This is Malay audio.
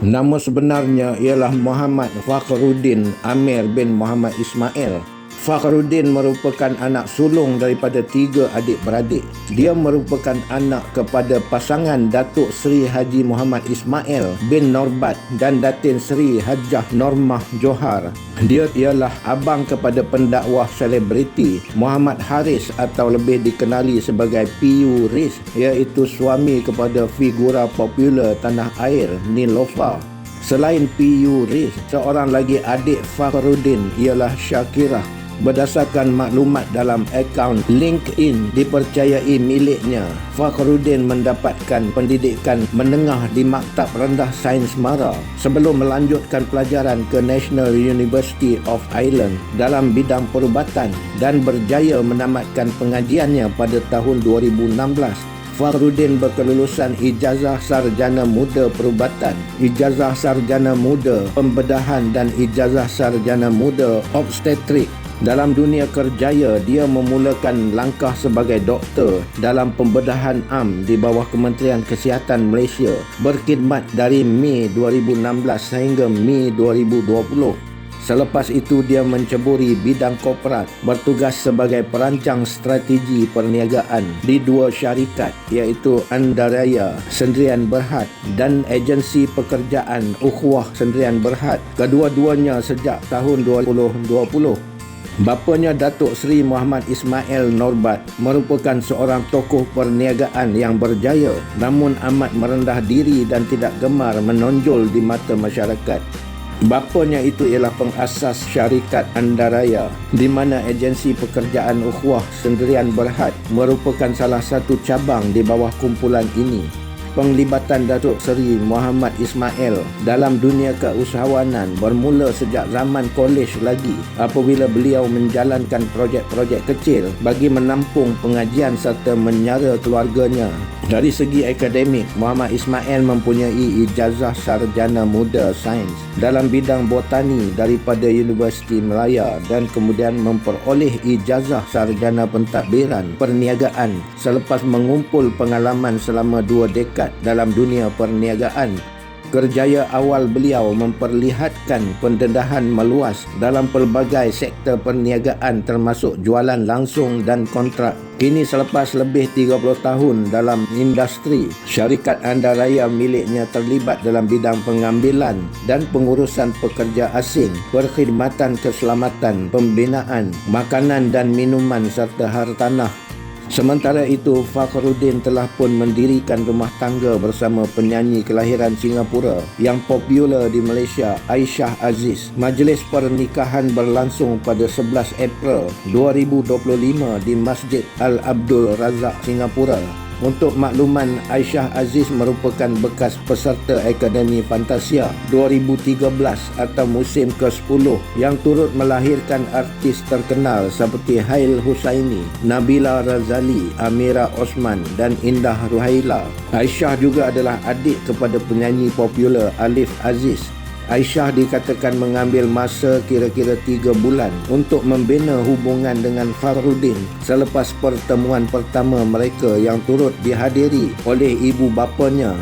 Nama sebenarnya ialah Muhammad Fakhruddin Amir bin Muhammad Ismail Fakhruddin merupakan anak sulung daripada tiga adik-beradik. Dia merupakan anak kepada pasangan Datuk Seri Haji Muhammad Ismail bin Norbat dan Datin Seri Hajah Normah Johar. Dia ialah abang kepada pendakwah selebriti Muhammad Haris atau lebih dikenali sebagai P.U. Riz iaitu suami kepada figura popular tanah air Nilofa. Selain P.U. Riz, seorang lagi adik Fakhruddin ialah Syakirah berdasarkan maklumat dalam akaun LinkedIn dipercayai miliknya Fakhruddin mendapatkan pendidikan menengah di Maktab Rendah Sains Mara sebelum melanjutkan pelajaran ke National University of Ireland dalam bidang perubatan dan berjaya menamatkan pengajiannya pada tahun 2016 Fakhruddin berkelulusan ijazah sarjana muda perubatan, ijazah sarjana muda pembedahan dan ijazah sarjana muda obstetrik dalam dunia kerjaya, dia memulakan langkah sebagai doktor dalam pembedahan am di bawah Kementerian Kesihatan Malaysia berkhidmat dari Mei 2016 sehingga Mei 2020. Selepas itu dia menceburi bidang korporat bertugas sebagai perancang strategi perniagaan di dua syarikat iaitu Andaraya Sendirian Berhad dan agensi pekerjaan Ukhuwah Sendirian Berhad kedua-duanya sejak tahun 2020. Bapanya Datuk Seri Muhammad Ismail Norbat merupakan seorang tokoh perniagaan yang berjaya namun amat merendah diri dan tidak gemar menonjol di mata masyarakat. Bapanya itu ialah pengasas syarikat Andaraya di mana agensi pekerjaan ukhuwah sendirian berhad merupakan salah satu cabang di bawah kumpulan ini penglibatan Datuk Seri Muhammad Ismail dalam dunia keusahawanan bermula sejak zaman kolej lagi apabila beliau menjalankan projek-projek kecil bagi menampung pengajian serta menyara keluarganya. Dari segi akademik, Muhammad Ismail mempunyai ijazah sarjana muda sains dalam bidang botani daripada Universiti Melaya dan kemudian memperoleh ijazah sarjana pentadbiran perniagaan selepas mengumpul pengalaman selama dua dekad dalam dunia perniagaan. Kerjaya awal beliau memperlihatkan pendedahan meluas dalam pelbagai sektor perniagaan termasuk jualan langsung dan kontrak. Kini selepas lebih 30 tahun dalam industri, syarikat Andaraya miliknya terlibat dalam bidang pengambilan dan pengurusan pekerja asing, perkhidmatan keselamatan, pembinaan, makanan dan minuman serta hartanah Sementara itu, Fakhruddin telah pun mendirikan rumah tangga bersama penyanyi kelahiran Singapura yang popular di Malaysia, Aisyah Aziz. Majlis pernikahan berlangsung pada 11 April 2025 di Masjid Al-Abdul Razak, Singapura. Untuk makluman, Aisyah Aziz merupakan bekas peserta Akademi Fantasia 2013 atau musim ke-10 yang turut melahirkan artis terkenal seperti Hail Husaini, Nabila Razali, Amira Osman dan Indah Ruhaila. Aisyah juga adalah adik kepada penyanyi popular Alif Aziz Aisyah dikatakan mengambil masa kira-kira tiga bulan untuk membina hubungan dengan Farudin selepas pertemuan pertama mereka yang turut dihadiri oleh ibu bapanya